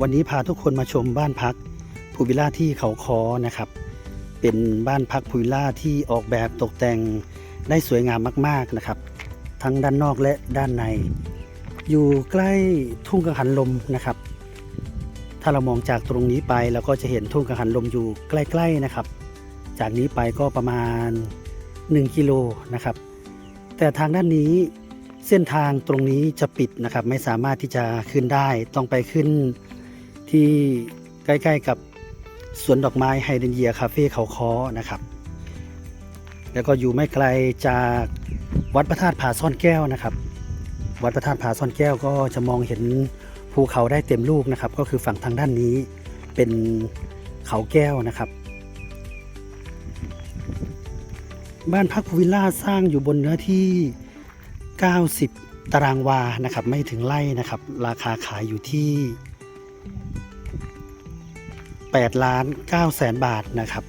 วันนี้พาทุกคนมาชมบ้านพักพูวิลล่าที่เขาคอนะครับ เป็นบ้านพักพูวิลล่าที่ออกแบบตกแต่งได้สวยงามมากๆนะครับ ทั้งด้านนอกและด้านใน อยู่ใกล้ทุ่งกังหันลมนะครับ ถ้าเรามองจากตรงนี้ไปเราก็จะเห็นทุ่งกังหันลมอยู่ใกล้ๆนะครับ จากนี้ไปก็ประมาณ 1 กิโลนะครับ แต่ทางด้านนี้เส้นทางตรงนี้จะปิดนะครับ ไม่สามารถที่จะขึ้นได้ต้องไปขึ้น ที่ใกล้ๆกับสวนดอกไม้ไฮเดรนเยียคาเฟ่เขาคอนะครับ แล้วก็อยู่ไม่ไกลจากวัดพระธาตุผาซ่อนแก้วนะครับ วัดพระธาตุผาซ่อนแก้วก็จะมองเห็นภูเขาได้เต็มลูกนะครับ ก็คือฝั่งทางด้านนี้เป็นเขาแก้วนะครับ บ้านพักวิลล่าสร้างอยู่บนเนื้อที่ 90 ตารางวานะครับ ไม่ถึงไร่นะครับ ราคาขายอยู่ที่ 8 ล้าน9แสนบาทนะครับ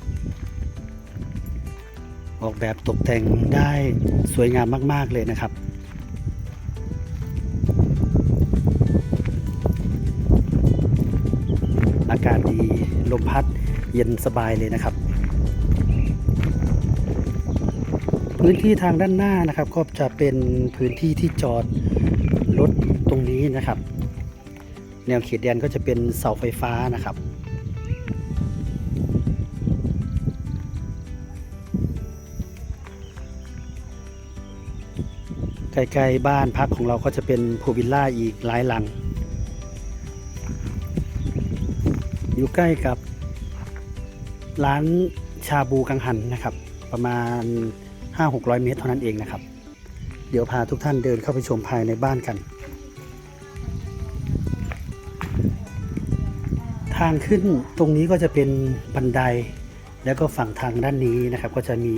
ออกแบบตกแต่งได้สวยงามมาก ๆ เลยนะครับ อากาศดีลมพัดเย็นสบายเลยนะครับ พื้นที่ทางด้านหน้านะครับ ก็จะเป็นพื้นที่ที่จอดรถตรงนี้นะครับ แนวเขตแดนก็จะเป็นเสาไฟฟ้านะครับ ใกล้ๆบ้านพักของเราก็จะเป็นพูวิลล่าอีกหลายหลัง อยู่ใกล้กับร้านชาบูกังหันนะครับ ประมาณ 5-600 เมตรเท่านั้นเองนะครับ เดี๋ยวพาทุกท่านเดินเข้าไปชมภายในบ้านกัน ทางขึ้นตรงนี้ก็จะเป็นบันได แล้วก็ฝั่งทางด้านนี้นะครับ ก็จะมี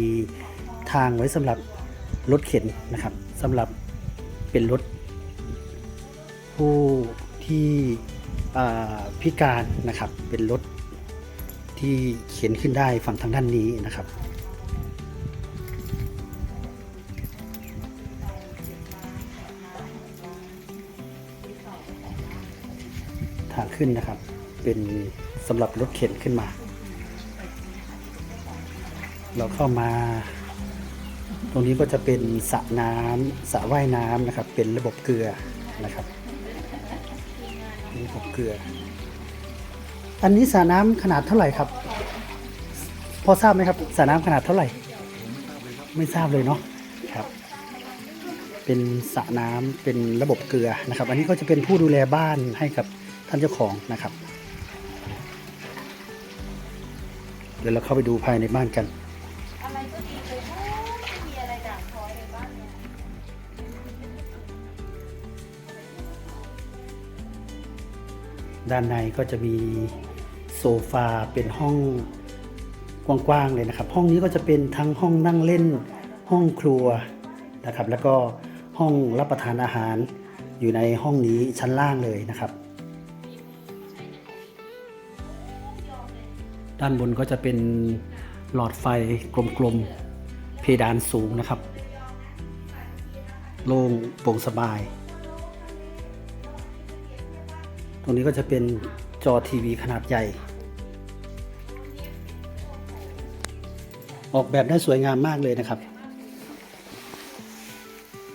ทางไว้สำหรับ รถเข็นนะครับสำหรับเป็นรถผู้ที่พิการนะครับ เป็นรถที่เข็นขึ้นได้ฝั่งทางด้านนี้นะครับ ทางขึ้นนะครับ เป็นสำหรับรถเข็นขึ้นมา เราเข้ามา รงนี้ก็จะเป็นสระน้ำสระว่ายน้ำนะครับ เป็นระบบเกลือนะครับระบบเกลือ อันนี้สระน้ำขนาดเท่าไหร่ครับ พอทราบไหมครับสระน้ำขนาดเท่าไหร่ ไม่ทราบเลยเนาะครับ เป็นสระน้ำเป็นระบบเกลือนะครับ อันนี้ก็จะเป็นผู้ดูแลบ้านให้กับท่านเจ้าของนะครับ เดี๋ยวเราเข้าไปดูภายในบ้านกันอะไรก็ดี ด้านในก็จะมีโซฟาเป็นห้องกว้างๆเลยนะครับ ห้องนี้ก็จะเป็นทั้งห้องนั่งเล่น ห้องครัวนะครับ แล้วก็ห้องรับประทานอาหารอยู่ในห้องนี้ชั้นล่างเลยนะครับ ด้านบนก็จะเป็นหลอดไฟกลมๆเพดานสูงนะครับ โล่งโปร่งสบาย รงนี้ก็จะเป็นจอทีวีขนาดใหญ่ ออกแบบได้สวยงามมากเลยนะครับ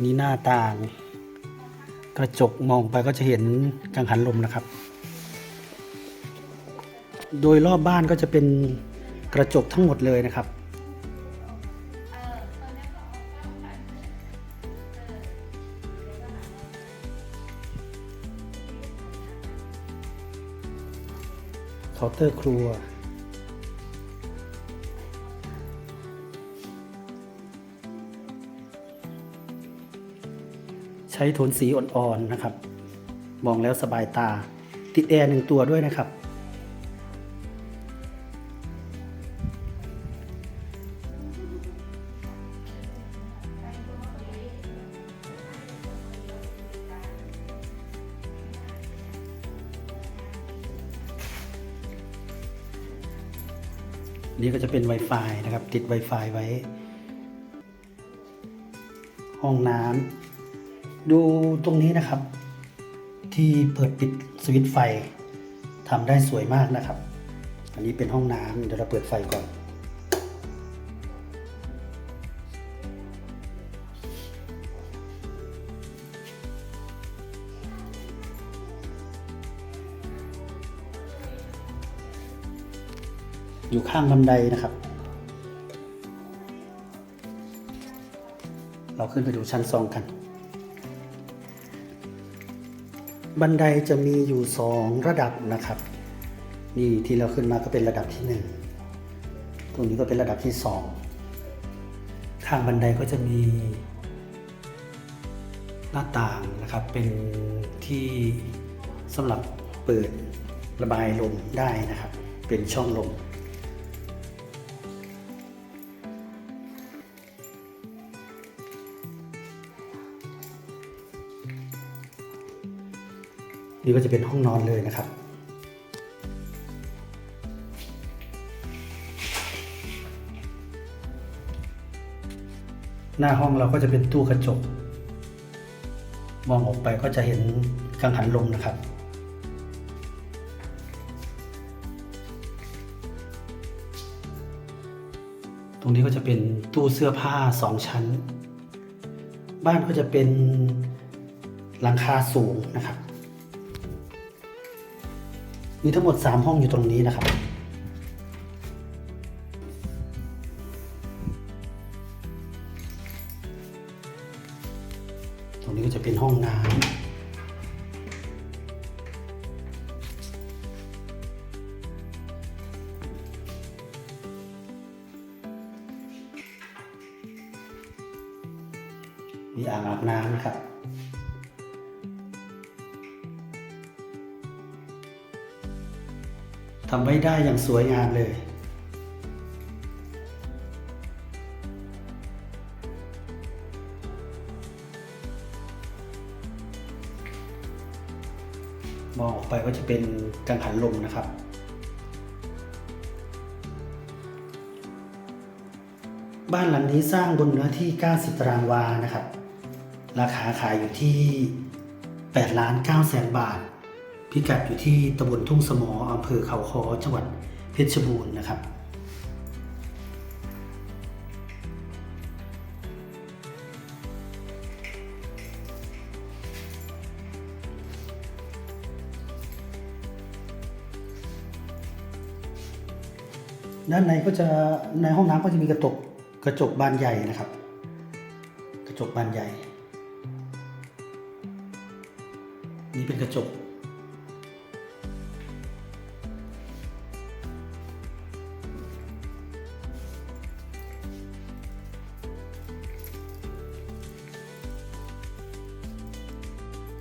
นี่หน้าต่าง กระจกมองไปก็จะเห็นกังหันลมนะครับ โดยรอบบ้านก็จะเป็นกระจกทั้งหมดเลยนะครับาน์เตอร์ครัว ใช้โทนสีอ่อนๆนะครับ มองแล้วสบายตา ติดแอร์หนึ่งตัวด้วยนะครับ นี่ก็จะเป็น Wi-Fi นะครับ ติด Wi-Fi ไว้ ห้องน้ำดูตรงนี้นะครับ ที่เปิดปิดสวิตช์ไฟทำได้สวยมากนะครับ อันนี้เป็นห้องน้ำเดี๋ยวเราเปิดไฟก่อน อยู่ข้างบันไดนะครับ เราขึ้นไปดูชั้นสองกัน บันไดจะมีอยู่สองระดับนะครับ นี่ที่เราขึ้นมาก็เป็นระดับที่หนึ่งตรงนี้ก็เป็นระดับที่สองข้างบันไดก็จะมีหน้าต่างนะครับเป็นที่สำหรับเปิดระบายลมได้นะครับ เป็นช่องลม นี่ก็จะเป็นห้องนอนเลยนะครับ หน้าห้องเราก็จะเป็นตู้กระจก มองออกไปก็จะเห็นกังหันลมนะครับตรงนี้ก็จะเป็นตู้เสื้อผ้าสองชั้น บ้านก็จะเป็นหลังคาสูงนะครับ มีทั้งหมด 3 ห้องอยู่ตรงนี้นะครับ ตรงนี้ก็จะเป็นห้องน้ำมีอ่างอาบน้ำนะครับ ทำไว้ได้อย่างสวยงามเลย มองออกไปก็จะเป็นกังหันลมนะครับบ้านหลังนี้สร้างบนเนื้อที่ 90 ตารางวานะครับ ราคาขายอยู่ที่ 8 ล้าน9แสนบาท พิกัดอยู่ที่ตำบลทุ่งสมออำเภอเขาคอจังหวัดเพชรบูรณ์นะครับ ด้านในก็จะในห้องน้ำก็จะมีกระจกกระจกบานใหญ่นะครับ กระจกบานใหญ่ นี่เป็นกระจก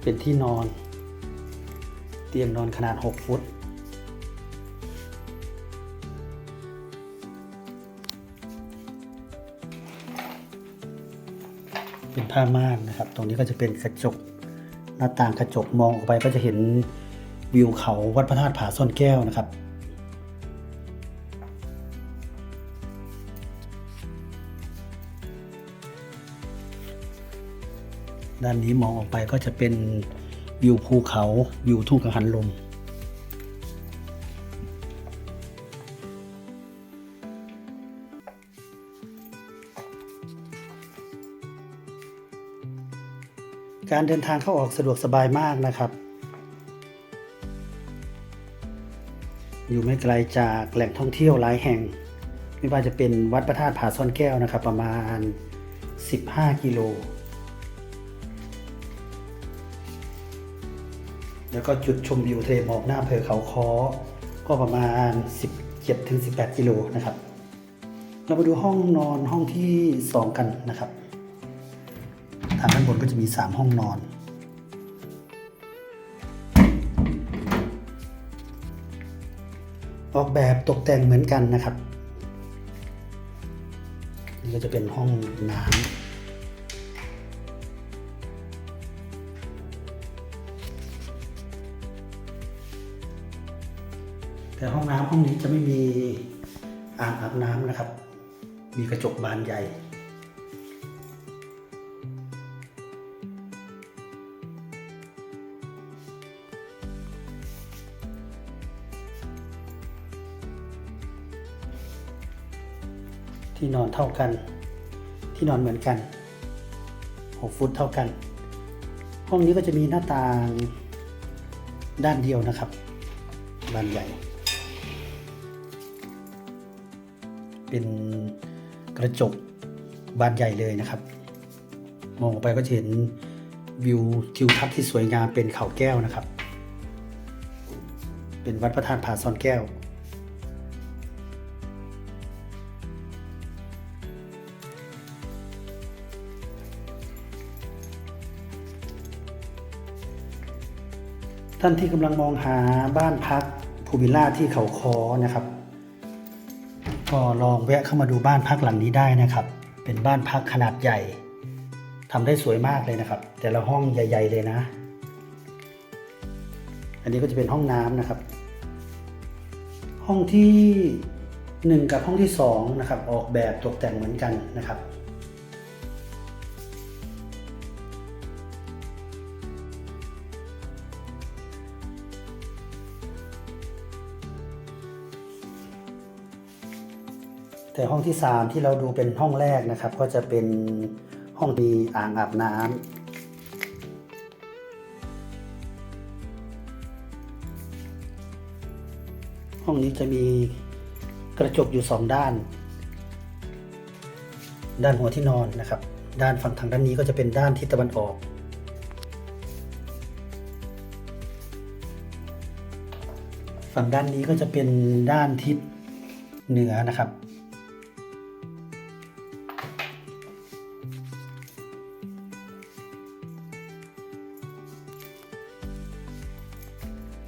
เป็นที่นอน เตียงนอนขนาด 6 ฟุต เป็นผ้าม่านนะครับ ตรงนี้ก็จะเป็นกระจกหน้าต่างกระจกมองออกไปก็จะเห็นวิวเขาวัดพระธาตุผาซ่อนแก้วนะครับ ด้านนี้มองออกไปก็จะเป็นวิวภูเขาวิวทุ่งกังหันลม การเดินทางเข้าออกสะดวกสบายมากนะครับ อยู่ไม่ไกลจากแหล่งท่องเที่ยวหลายแห่ง ไม่ว่าจะเป็นวัดพระธาตุผาซ่อนแก้วนะครับ ประมาณ 15 กิโล แล้วก็จุดชมวิวทะเลหมอกหน้าอำเภอเขาค้อก็ประมาณ 17ถึง18 กิโลนะครับ เรามาดูห้องนอนห้องที่ 2 กันนะครับ ทางด้านบนก็จะมี 3 ห้องนอน ออกแบบตกแต่งเหมือนกันนะครับ นี่ก็จะเป็นห้องน้ำ แต่ห้องน้ำห้องนี้จะไม่มีอ่างอาบน้ำนะครับ มีกระจกบานใหญ่ ที่นอนเท่ากัน ที่นอนเหมือนกัน 6 ฟุตเท่ากัน ห้องนี้ก็จะมีหน้าต่างด้านเดียวนะครับบานใหญ่ เป็นกระจกบานใหญ่เลยนะครับ มองออกไปก็จะเห็นวิวทิวทัศน์ที่สวยงามเป็นเขาแก้วนะครับ เป็นวัดพระธาตุผาซ่อนแก้ว ท่านที่กำลังมองหาบ้านพักพูวิลล่าที่เขาคอนะครับ ก็ลองแวะเข้ามาดูบ้านพักหลังนี้ได้นะครับ เป็นบ้านพักขนาดใหญ่ทำได้สวยมากเลยนะครับ แต่ละห้องใหญ่ ๆ เลยนะ อันนี้ก็จะเป็นห้องน้ำนะครับ ห้องที่หนึ่งกับห้องที่สองนะครับออกแบบตกแต่งเหมือนกันนะครับ แต่ห้องที่ 3 ที่เราดูเป็นห้องแรกนะครับ ก็จะเป็นห้องมีอ่างอาบน้ำห้องนี้จะมีกระจกอยู่สองด้าน ด้านหัวที่นอนนะครับ ด้านฝั่งทางด้านนี้ก็จะเป็นด้านทิศตะวันออกฝั่งด้านนี้ก็จะเป็นด้านทิศเหนือนะครับ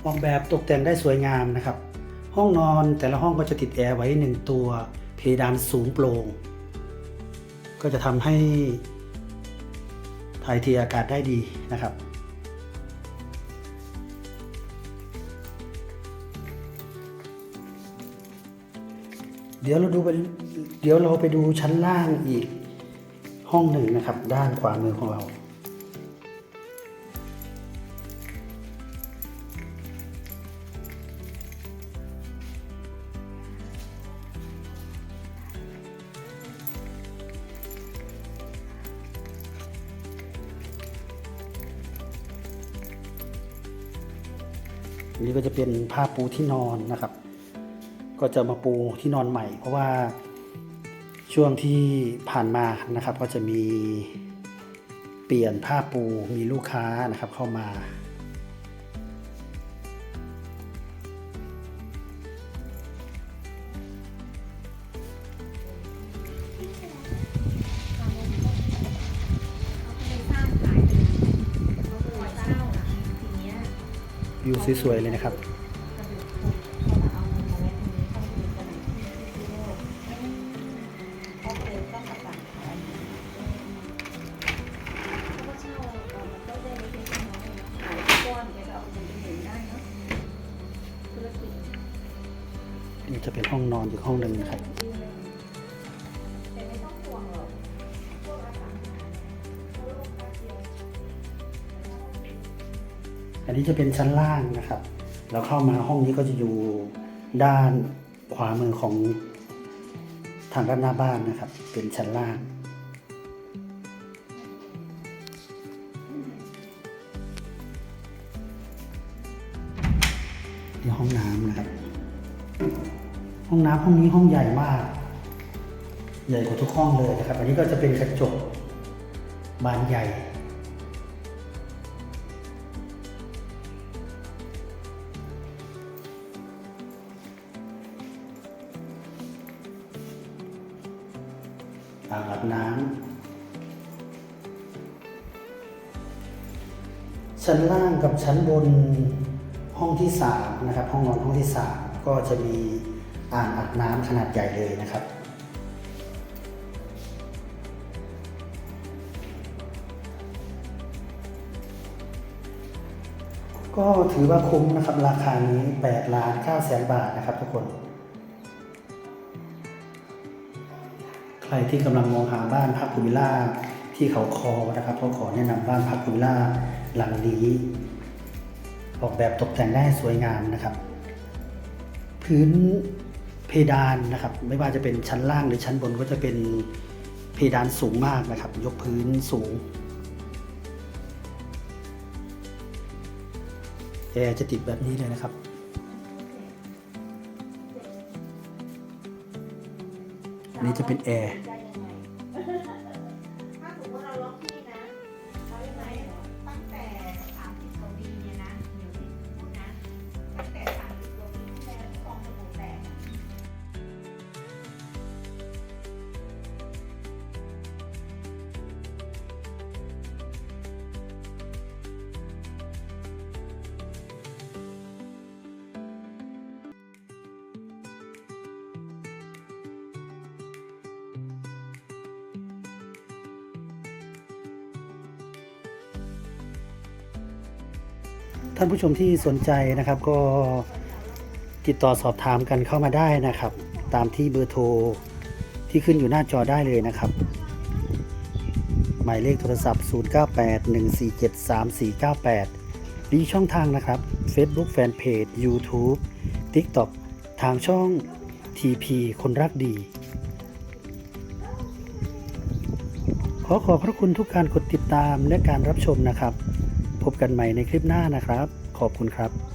ออกแบบตกแต่งได้สวยงามนะครับ ห้องนอนแต่ละห้องก็จะติดแอร์ไว้หนึ่งตัว เพดานสูงโปร่งก็จะทำให้ถ่ายเทอากาศได้ดีนะครับเดี๋ยวเราดูไปเดี๋ยวเราไปดูชั้นล่างอีกห้องหนึ่งนะครับ ด้านขวามือของเรา นนี้ก็จะเป็นผ้าปูที่นอนนะครับ ก็จะมาปูที่นอนใหม่ เพราะว่าช่วงที่ผ่านมานะครับ ก็จะมีเปลี่ยนผ้าปูมีลูกค้านะครับเข้ามา วิวสวยๆเลยนะครับนี่จะเป็นห้องนอนอีกห้องหนึ่งนะครับ นนี้จะเป็นชั้นล่างนะครับ เราเข้ามาห้องนี้ก็จะอยู่ด้านขวามือของทางด้านหน้าบ้านนะครับ เป็นชั้นล่าง ที่ห้องน้ำนะครับ ห้องน้ำห้องนี้ห้องใหญ่มาก ใหญ่กว่าทุกห้องเลยนะครับ อันนี้ก็จะเป็นกระจกบานใหญ่ น้ำชั้นล่างกับชั้นบนห้องที่สามนะครับห้องนอนห้องที่สามก็จะมีอ่างอาบน้ำขนาดใหญ่เลยนะครับก็ถือว่าคุ้มนะครับ ราคานี้8ล้าน9แสนบาทนะครับทุกคน รที่กำลังมองหาบ้านพักพูวิลล่าที่เขาคอนะครับก็ขอแนะนำบ้านพักพูวิลล่าหลังนี้ออกแบบตกแต่งได้สวยงามนะครับ พื้นเพดานนะครับ ไม่ว่าจะเป็นชั้นล่างหรือชั้นบนก็จะเป็นเพดานสูงมากนะครับ ยกพื้นสูงแอร์จะติดแบบนี้เลยนะครับ นนี้จะเป็นแอร์ ท่านผู้ชมที่สนใจนะครับก็ติดต่อสอบถามกันเข้ามาได้นะครับ ตามที่เบอร์โทรที่ขึ้นอยู่หน้าจอได้เลยนะครับ หมายเลขโทรศัพท์ 0981473498หรือช่องทางนะครับ Facebook Fanpage YouTube TikTok ทางช่อง TP คนรักดี ขอขอบพระคุณทุกการกดติดตามและการรับชมนะครับ พบกันใหม่ในคลิปหน้านะครับ ขอบคุณครับ